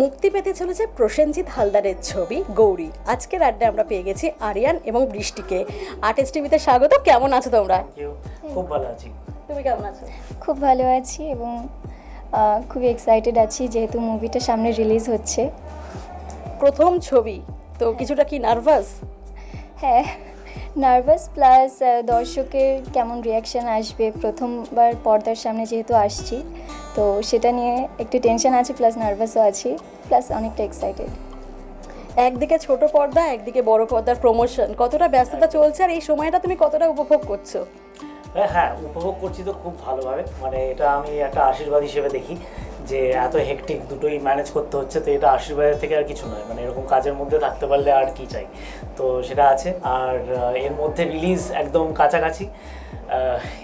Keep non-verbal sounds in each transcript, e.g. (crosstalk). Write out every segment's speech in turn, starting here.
মুক্তি পেতে চলেছে প্রসেনজিৎ হালদারের ছবি গৌরী। আজকের আড্ডায় আমরা পেয়ে গেছি আরিয়ান এবং বৃষ্টিকে। আর্টিস্ট টিভিতে স্বাগত কেমন আছো তোমরা? খুব ভালো আছি। তুমি কেমন আছো? খুব ভালো আছি এবং খুবই এক্সাইটেড আছি যেহেতু মুভিটা সামনে রিলিজ হচ্ছে। প্রথম ছবি তো কিছুটা কি নার্ভাস হ্যাঁ। নার্ভাস প্লাস দর্শকের কেমন রিয়াকশান আসবে? প্রথমবার পর্দার সামনে যেহেতু আসছি তো সেটা নিয়ে একটু টেনশন আছে প্লাস নার্ভাসও আছি প্লাস অনেকটা এক্সাইটেড একদিকে ছোট পর্দা একদিকে বড় পর্দার প্রমোশন কতটা ব্যস্ততা চলছে আর এই সময়টা তুমি কতটা উপভোগ করছ? হ্যাঁ, হ্যাঁ উপভোগ করছি তো খুব ভালোভাবে। মানে এটা আমি একটা আশীর্বাদ হিসেবে দেখি। যে এত হেকটিক দুটোই ম্যানেজ করতে হচ্ছে, তো এটা আশীর্বাদের থেকে আর কিছু নয়। মানে এরকম কাজের মধ্যে থাকতে পারলে আর কি চাই? তো সেটা আছে। আর এর মধ্যে রিলিজ একদম কাছাকাছি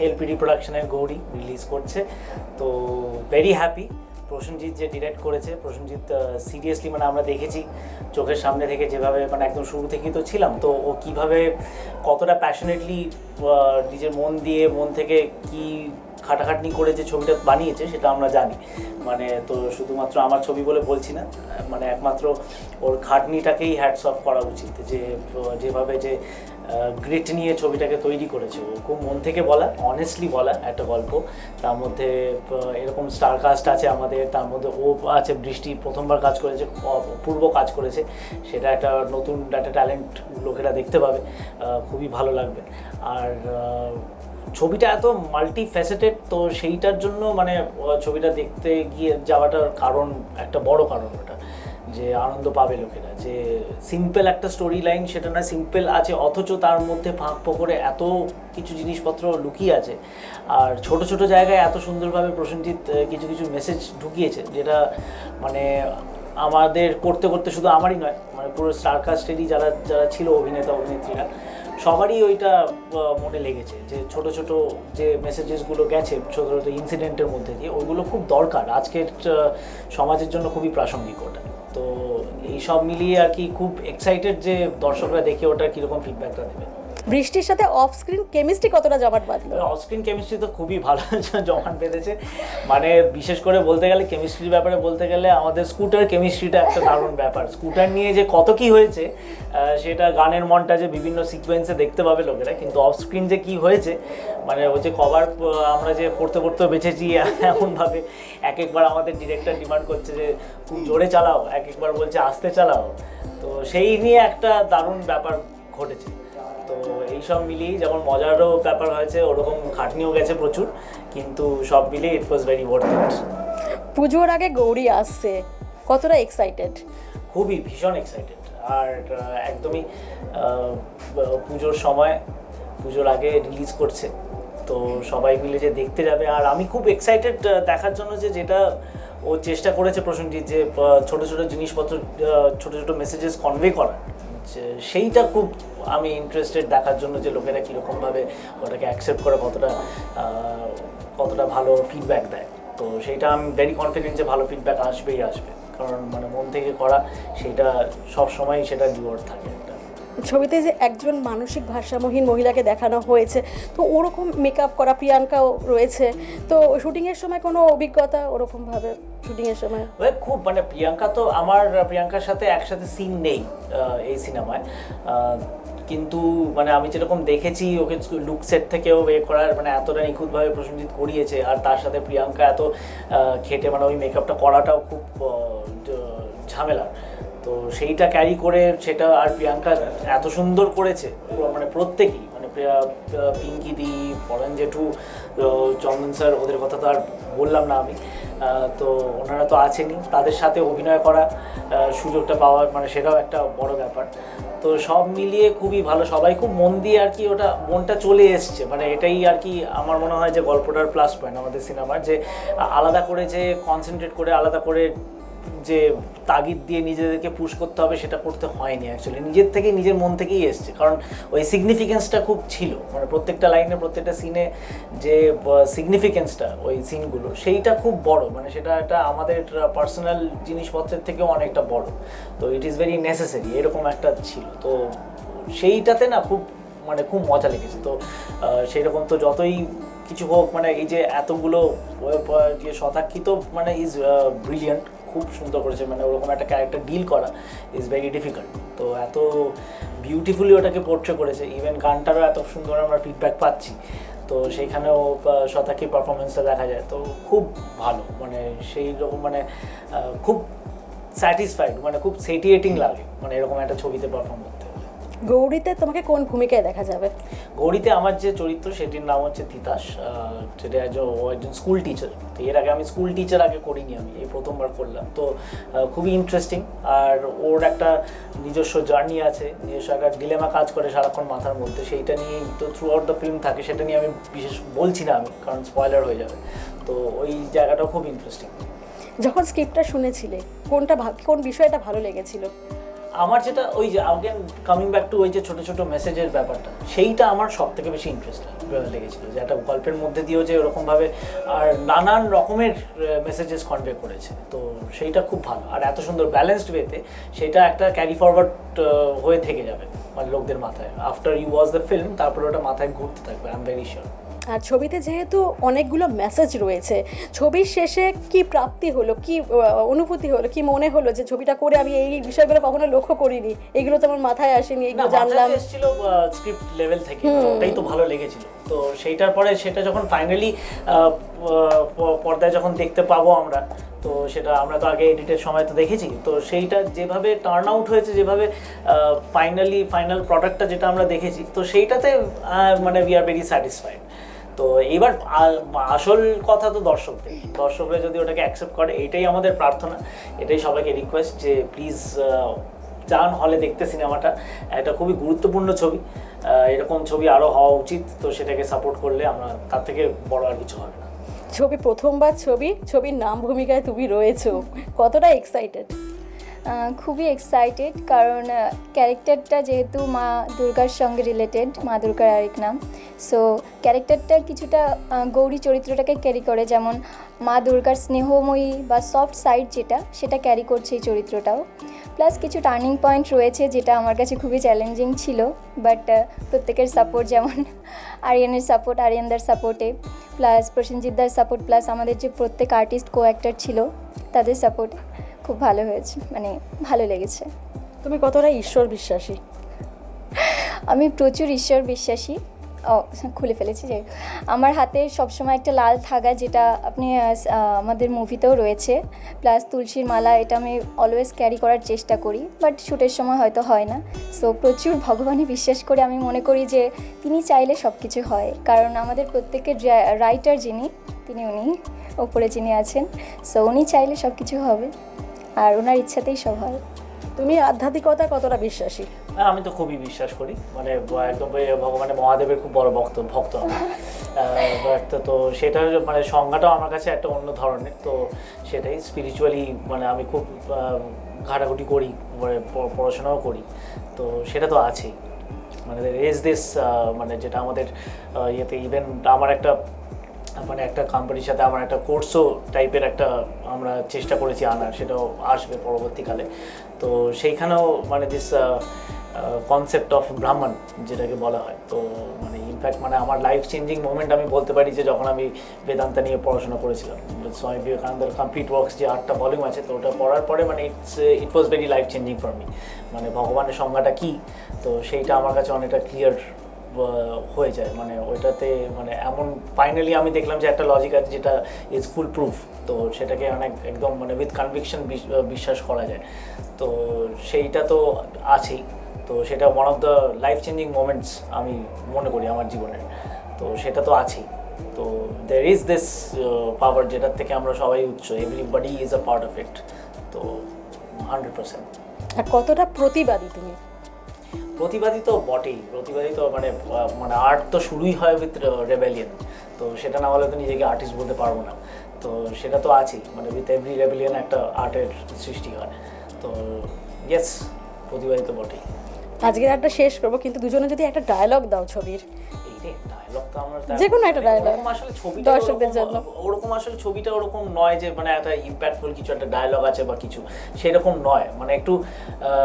এলপিডি প্রোডাকশনের গৌরী রিলিজ করছে। তো ভেরি হ্যাপি প্রসেনজিৎ যে ডিরেক্ট করেছে, প্রসেনজিৎ সিরিয়াসলি মানে আমরা দেখেছি চোখের সামনে থেকে যেভাবে মানে একদম শুরু থেকেই তো ছিলাম। তো ও কীভাবে কতটা প্যাশনেটলি নিজের মন দিয়ে, মন থেকে কি খাটাখাটনি করে যে ছবিটা বানিয়েছে, সেটা আমরা জানি। মানে তো শুধুমাত্র আমার ছবি বলে বলছি না মানে একমাত্র ওর খাটনিটাকেই হ্যাটস অফ করা উচিত, যে, যেভাবে যে গ্রেট নিয়ে ছবিটাকে তৈরি করেছে। ও খুব মন থেকে বলা অনেস্টলি বলা একটা গল্প। তার মধ্যে এরকম স্টার কাস্ট আছে আমাদের, তার মধ্যে ও আছে, বৃষ্টি প্রথমবার কাজ করেছে অপূর্ব কাজ করেছে। সেটা একটা নতুন একটা ট্যালেন্ট লোকেরা দেখতে পাবে খুবই ভালো লাগবে। আর ছবিটা এত মাল্টি ফ্যাসেটেড তো সেইটার জন্য মানে ছবিটা দেখতে গিয়ে যাওয়াটার কারণ, একটা বড় কারণ ওটা, যে আনন্দ পাবে লোকেরা, যে সিম্পল একটা স্টোরি লাইন সেটা না সিম্পল আছে, অথচ তার মধ্যে ফাঁক ফোকরে এত কিছু জিনিসপত্র লুকিয়ে আছে, আর ছোট ছোট জায়গায় এত সুন্দরভাবে প্রসেনজিৎ কিছু কিছু মেসেজ ঢুকিয়েছে, যেটা মানে আমাদের করতে করতে শুধু আমারই নয় মানে পুরো স্টার কাস্টেরই যারা যারা ছিল অভিনেতা, অভিনেত্রীরা সবারই ওইটা মনে লেগেছে যে ছোট ছোট যে মেসেজেসগুলো গেছে, ছোট ছোট ইনসিডেন্টের মধ্যে দিয়ে ওইগুলো খুব দরকার। আজকের সমাজের জন্য খুবই প্রাসঙ্গিক ওটা। তো এই সব মিলিয়ে আর কি খুব এক্সাইটেড যে দর্শকরা দেখে ওটা কীরকম ফিডব্যাকটা দেবে। বৃষ্টির সাথে অফ স্ক্রিন কেমিস্ট্রি কতটা জমাট বাঁধলো? অফস্ক্রিন কেমিস্ট্রি তো খুবই ভালো (laughs) জমাট বেঁধেছে। মানে বিশেষ করে বলতে গেলে কেমিস্ট্রির ব্যাপারে বলতে গেলে আমাদের স্কুটার কেমিস্ট্রিটা একটা দারুণ ব্যাপার। স্কুটার নিয়ে যে কত কি হয়েছে সেটা গানের মনটা যে বিভিন্ন সিকোয়েন্সে দেখতে পাবে লোকেরা, কিন্তু অফ স্ক্রিন যে কি হয়েছে মানে ওই যে কভার আমরা যে পড়তে পড়তে বেঁচেছি, (laughs) এমনভাবে এক একবার আমাদের ডিরেক্টর ডিমান্ড করছে যে, খুব জোরে চালাও। এক একবার বলছে, আস্তে চালাও। তো সেই নিয়ে একটা দারুণ ব্যাপার ঘটেছে। তো এইসব মিলিয়ে যেমন মজারও ব্যাপার হয়েছে ওরকম খাটনিও গেছে প্রচুর কিন্তু সব মিলিয়ে ইট ওয়াজ ভেরি ওয়ার্থ ইট পুজোর আগে গৌরী আসছে কতটা এক্সাইটেড খুবই ভীষণ এক্সাইটেড আর একদমই পুজোর সময় পুজোর আগে রিলিজ করছে। তো সবাই মিলে যে দেখতে যাবে আর আমি খুব এক্সাইটেড দেখার জন্য যে যেটা ও চেষ্টা করেছে প্রসেনজিৎ যে ছোট ছোট জিনিসপত্র ছোট ছোট মেসেজেস কনভে করা যে সেইটা খুব আমি ইন্টারেস্টেড দেখার জন্য যে লোকেরা কীরকমভাবে ওটাকে অ্যাকসেপ্ট করে, কতটা কতটা ভালো ফিডব্যাক দেয়। তো সেইটা আমি ভেরি কনফিডেন্ট যে ভালো ফিডব্যাক আসবেই, আসবে। কারণ মানে মন থেকে করা, সেটা সব সময় সেটা ডিওয়ার্ড থাকে। ছবিতে যে একজন মানসিক ভারসাম্যহীন মহিলাকে দেখানো হয়েছে, তো ওরকম মেকআপ করা প্রিয়াঙ্কাও রয়েছে। তো শুটিংয়ের সময় কোনো অভিজ্ঞতা ওরকমভাবে শুটিংয়ের সময়? খুব মানে প্রিয়াঙ্কা তো আমার, প্রিয়াঙ্কার সাথে একসাথে সিন নেই এই সিনেমায়। কিন্তু মানে আমি যেরকম দেখেছি, ওকে লুক সেট থেকেও এ করার মানে এতটা নিখুঁতভাবে প্রসেনজিৎ করিয়েছে, আর তার সাথে প্রিয়াঙ্কা এত খেটে মানে ওই মেকআপটা করাটাও খুব ঝামেলার। তো সেইটা ক্যারি করে সেটা আর প্রিয়াঙ্কা এত সুন্দর করেছে মানে প্রত্যেকেই মানে পিঙ্কি দি পরান জেঠু চন্দন স্যার ওদের কথা তো আর বললাম না আমি তো ওনারা তো আছেনই, তাদের সাথে অভিনয় করা সুযোগটা পাওয়ার মানে সেটাও একটা বড় ব্যাপার। তো সব মিলিয়ে খুবই ভালো, সবাই খুব মন দিয়ে আর কি ওটা, মনটা চলে এসছে মানে এটাই আর কি আমার মনে হয় যে গল্পটার প্লাস পয়েন্ট আমাদের সিনেমার যে আলাদা করে যে কনসেন্ট্রেট করে, আলাদা করে যে তাগিদ দিয়ে নিজেদেরকে পুশ করতে হবে সেটা করতে হয়নি অ্যাকচুয়ালি নিজের থেকে নিজের মন থেকেই এসছে। কারণ ওই সিগনিফিকেন্সটা খুব ছিল। মানে প্রত্যেকটা লাইনে প্রত্যেকটা সিনে যে সিগনিফিকেন্সটা ওই সিনগুলো সেইটা খুব বড়। মানে সেটা একটা আমাদের পার্সোনাল জিনিসপত্রের থেকেও অনেকটা বড়। তো ইট ইজ ভেরি নেসেসারি এরকম একটা ছিল। তো সেইটাতে না খুব মানে খুব মজা লেগেছে। তো আহ, সেই রকম তো যতই কিছু হোক মানে এই যে এতগুলো যে শতাক্ষিত মানে ইজ ব্রিলিয়ান্ট খুব সুন্দর করেছে। মানে ওরকম একটা ক্যারেক্টার ডিল করা ইজ ভেরি ডিফিকাল্ট তো এত বিউটিফুলি ওটাকে পোর্ট্রে করেছে। ইভেন গানটারও এত সুন্দর আমরা ফিডব্যাক পাচ্ছি। তো সেইখানেও শতাকি পারফরমেন্সটা দেখা যায়। তো খুব ভালো। মানে সেই রকম মানে খুব স্যাটিসফাইড মানে খুব সেটিয়েটিং লাগে। মানে এরকম একটা ছবিতে পারফর্ম করতে গৌরীতে তোমাকে কোন ভূমিকায় দেখা যাবে? গৌরীতে আমার যে চরিত্র সেটির নাম হচ্ছে তিতাস। সেটা একজন ও একজন স্কুল টিচার তো এর আগে আমি স্কুল টিচার আগে করিনি আমি এই প্রথমবার করলাম। তো খুবই ইন্টারেস্টিং আর ওর একটা নিজস্ব জার্নি আছে নিজস্ব একটা ডিলেমা কাজ করে সারাক্ষণ মাথার মধ্যে। সেইটা নিয়েই তো থ্রু আউট দ্য ফিল্ম থাকে সেটা নিয়ে আমি বিশেষ বলছি না আমি কারণ স্পয়লার হয়ে যাবে। তো ওই জায়গাটাও খুব ইন্টারেস্টিং যখন স্ক্রিপ্টটা শুনেছিলে কোনটা কোন বিষয়টা ভালো লেগেছিল? আমার যেটা, ওই যে আগেন কামিং ব্যাক টু ওই যে ছোটো ছোটো মেসেজের ব্যাপারটা, সেইটা আমার সব থেকে বেশি ইন্টারেস্ট লেগেছিল। যে একটা গল্পের মধ্যে দিয়েও যে ওরকমভাবে, আর নানান রকমের মেসেজেস কনভে করেছে। তো সেইটা খুব ভালো। আর এত সুন্দর ব্যালেন্সড ওয়েতে সেটা একটা ক্যারি ফরওয়ার্ড হয়ে থেকে যাবে মানে লোকদের মাথায়। After you was the film তারপরে ওটা মাথায় ঘুরতে থাকবে আই এম ভেরি শিওর আর ছবিতে যেহেতু অনেকগুলো মেসেজ রয়েছে ছবির শেষে কি প্রাপ্তি হলো কি অনুভূতি হলো কি মনে হলো যে ছবিটা করে আমি এই বিষয়গুলো কখনো লক্ষ্য করিনি? এগুলো তো আমার মাথায় আসেনি এগুলো জানলাম। এসেছিল স্ক্রিপ্ট লেভেল থেকে ওটাই তো ভালো লেগেছিল। তো সেইটার পরে সেটা যখন ফাইনালি পর্দায় যখন দেখতে পাবো আমরা তো সেটা আমরা তো আগে এডিটের সময় তো দেখেছি। তো সেইটা যেভাবে টার্ন আউট হয়েছে যেভাবে ফাইনালি ফাইনাল প্রোডাক্টটা যেটা আমরা দেখেছি তো সেইটাতে মানে উই আর ভেরি স্যাটিসফাইড তো এবার আসল কথা তো দর্শকদের। দর্শকরা যদি ওটাকে অ্যাকসেপ্ট করে এটাই আমাদের প্রার্থনা, এটাই সবাইকে রিকোয়েস্ট যে প্লিজ যান হলে দেখতে সিনেমাটা একটা খুবই গুরুত্বপূর্ণ ছবি। এরকম ছবি আরও হওয়া উচিত, তো সেটাকে সাপোর্ট করলে আমরা তার থেকে বড় আর কিছু হবে না। ছবি প্রথমবার ছবি, ছবির নাম ভূমিকায় তুমি রয়েছো। কতটা এক্সাইটেড খুবই এক্সাইটেড কারণ ক্যারেক্টারটা যেহেতু মা দুর্গার সঙ্গে রিলেটেড মা দুর্গার আরেক নাম। সো ক্যারেক্টারটা কিছুটা গৌরী চরিত্রটাকে ক্যারি করে। যেমন, মা দুর্গার স্নেহময়ী বা সফট সাইড যেটা, সেটা ক্যারি করছে এই চরিত্রটাও। প্লাস কিছু টার্নিং পয়েন্ট রয়েছে যেটা আমার কাছে খুবই চ্যালেঞ্জিং ছিল। বাট প্রত্যেকের সাপোর্ট যেমন, (laughs) আরিয়ানের সাপোর্ট আরিয়ানদার সাপোর্টে প্লাস প্রসেনজিৎদার সাপোর্ট প্লাস আমাদের যে প্রত্যেক আর্টিস্ট কো অ্যাক্টর ছিল, তাদের সাপোর্ট খুব ভালো হয়েছে মানে ভালো লেগেছে। তুমি কতটা ঈশ্বর বিশ্বাসী? আমি প্রচুর ঈশ্বর বিশ্বাসী। ও খুলে ফেলেছি যে আমার হাতে সবসময় একটা লাল থাগা যেটা আপনি আমাদের মুভিতেও রয়েছে। প্লাস তুলসীর মালা এটা আমি অলওয়েজ ক্যারি করার চেষ্টা করি বাট শ্যুটের সময় হয়তো হয় না। সো প্রচুর ভগবানই বিশ্বাস করে আমি মনে করি যে তিনি চাইলে সব কিছু হয়। কারণ আমাদের প্রত্যেকের রাইটার যিনি তিনি উনি ওপরে যিনি আছেন সো উনি চাইলে সব কিছু হবে। আর ওনার ইচ্ছাতেই সব হয়। তুমি আধ্যাত্মিকতা কতটা বিশ্বাসী? হ্যাঁ, আমি তো খুবই বিশ্বাস করি। মানে একদম ভগবানের মহাদেবের খুব বড় ভক্ত ভক্ত (laughs) আমি বাট তো সেটার মানে সংজ্ঞাটাও আমার কাছে একটা অন্য ধরনের। তো সেটাই স্পিরিচুয়ালি মানে আমি খুব ঘাটাঘুটি করি মানে পড়াশোনাও করি। তো সেটা তো আছেই। মানে রেজ দিস মানে যেটা আমাদের ইয়েতে ইভেন আমার একটা মানে একটা কোম্পানির সাথে আমার একটা কোর্সও টাইপের একটা আমরা চেষ্টা করেছি আনার, সেটাও আসবে পরবর্তীকালে। তো সেইখানেও মানে দিস কনসেপ্ট অফ ব্রাহ্মণ যেটাকে বলা হয়, তো মানে ইনফ্যাক্ট মানে আমার লাইফ চেঞ্জিং মোমেন্ট আমি বলতে পারি যে যখন আমি বেদান্তা নিয়ে পড়াশোনা করেছিলাম। স্বামী বিবেকানন্দের কমপ্লিট ওয়ার্কস যে আটটা ভলিউম আছে, তো ওটা পড়ার পরে মানে it's it was very life changing for me মানে ভগবানের সংজ্ঞাটা কী? তো সেইটা আমার কাছে অনেকটা ক্লিয়ার হয়ে যায়। মানে ওইটাতে মানে এমন ফাইনালি আমি দেখলাম যে একটা লজিক আছে যেটা ইজ ফুল প্রুফ তো সেটাকে অনেক একদম মানে উইথ কনভিকশন বিশ্বাস করা যায়। তো সেইটা তো আছেই। তো সেটা one of the life changing moments আমি মনে করি আমার জীবনের তো সেটা তো আছেই। তো দের ইজ দিস পাওয়ার যেটার থেকে আমরা সবাই উচ্চ। Everybody is a part of it তো হান্ড্রেড পার্সেন্ট আর কতটা প্রতিবাদী তুমি? প্রতিবাদী তো বটেই প্রতিবাদী তো মানে মানে আর্ট তো শুরুই হয় উইথ রেবেলিয়ন তো সেটা না হলে তো নিজেকে আর্টিস্ট বলতে পারব না। তো সেটা তো আছেই মানে উইথ এভরি রেবেলিয়ন একটা আর্টের সৃষ্টি হয়। তো ইয়েস প্রতিবাদী তো বটেই। আজকের একটা শেষ করব কিন্তু দুজনে যদি একটা ডায়লগ দাও ছবির। এই রে যে কোনো একটা dialogue। ওরকম আসলে ছবিটা দর্শকদের জন্য। ওরকম আসলে ছবিটা ওরকম নয় যে মানে একটা ইম্প্যাক্টফুল কিছু একটা ডায়লগ আছে বা কিছু। সেরকম নয়। মানে একটু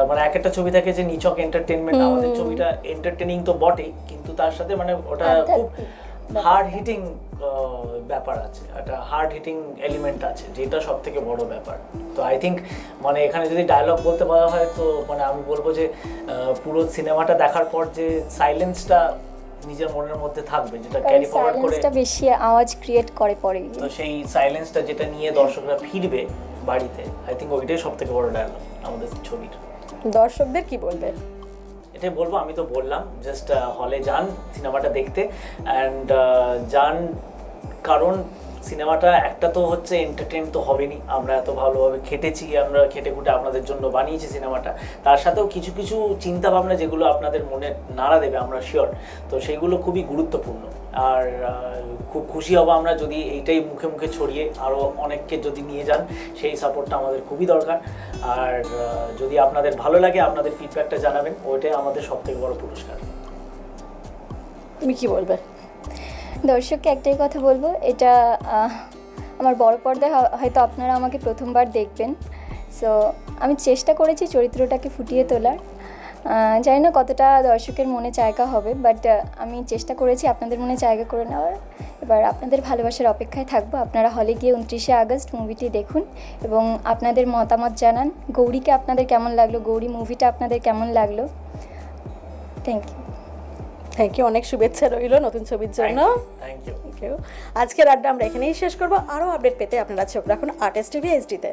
মানে এক একটা ছবি থাকে যে নিচক এন্টারটেনমেন্ট আমাদের ছবিটা এন্টারটেনিং তো বটেই কিন্তু তার সাথে মানে ওটা খুব হার্ড হিটিং ব্যাপার আছে। একটা হার্ড হিটিং এলিমেন্ট আছে যেটা সব থেকে বড় ব্যাপার। তো আই থিঙ্ক মানে এখানে যদি ডায়লগ বলতে বলা হয় তো মানে আমি বলব যে পুরো সিনেমাটা দেখার পর যে সাইলেন্সটা নিজের মনের মধ্যে থাকবে যেটা ক্যারি ফরওয়ার্ড করে সাইলেন্সটা বেশি আওয়াজ ক্রিয়েট করে পরে। তো সেই সাইলেন্সটা যেটা নিয়ে দর্শকরা ফিরবে বাড়িতে আই থিংক ওইটাই সবথেকে বড় ডায়লগ আমাদের ছবির দর্শকদের কি বলবে এটাই বলব আমি তো বললাম জাস্ট হলে যান সিনেমাটা দেখতে অ্যান্ড যান কারণ সিনেমাটা একটা তো হচ্ছে এন্টারটেন তো হবেনি আমরা এত ভালোভাবে খেটেছি, আমরা খেটে খুটে আপনাদের জন্য বানিয়েছি সিনেমাটা। তার সাথেও কিছু কিছু চিন্তা ভাবনা যেগুলো আপনাদের মনে নাড়া দেবে, আমরা শিওর তো সেইগুলো খুবই গুরুত্বপূর্ণ। আর খুব খুশি হব আমরা যদি এইটাই মুখে মুখে ছড়িয়ে আরও অনেককে যদি নিয়ে যান, সেই সাপোর্টটা আমাদের খুবই দরকার। আর যদি আপনাদের ভালো লাগে, আপনাদের ফিডব্যাকটা জানাবেন, ওইটাই আমাদের সব থেকে বড় পুরস্কার। তুমি কি বলবে? দর্শককে একটাই কথা বলব, এটা আমার বড় পর্দায় হয়তো আপনারা আমাকে প্রথমবার দেখবেন। সো আমি চেষ্টা করেছি চরিত্রটাকে ফুটিয়ে তোলার। জানি না কতটা দর্শকের মনে জায়গা হবে বাট আমি চেষ্টা করেছি আপনাদের মনে জায়গা করে নেওয়ার। এবার আপনাদের ভালোবাসার অপেক্ষায় থাকব। আপনারা হলে গিয়ে উনত্রিশে আগস্ট মুভিটি দেখুন এবং আপনাদের মতামত জানান। গৌরীকে আপনাদের কেমন লাগল? গৌরী মুভিটা আপনাদের কেমন লাগল? থ্যাংক ইউ থ্যাংক ইউ অনেক শুভেচ্ছা রইল নতুন ছবির জন্য। থ্যাংক ইউ থ্যাংক ইউ আজকের আড্ডা আমরা এখানেই শেষ করব। আরও আপডেট পেতে আপনারা চোখ রাখুন আর্টিস্ট টিভি এইচডিতে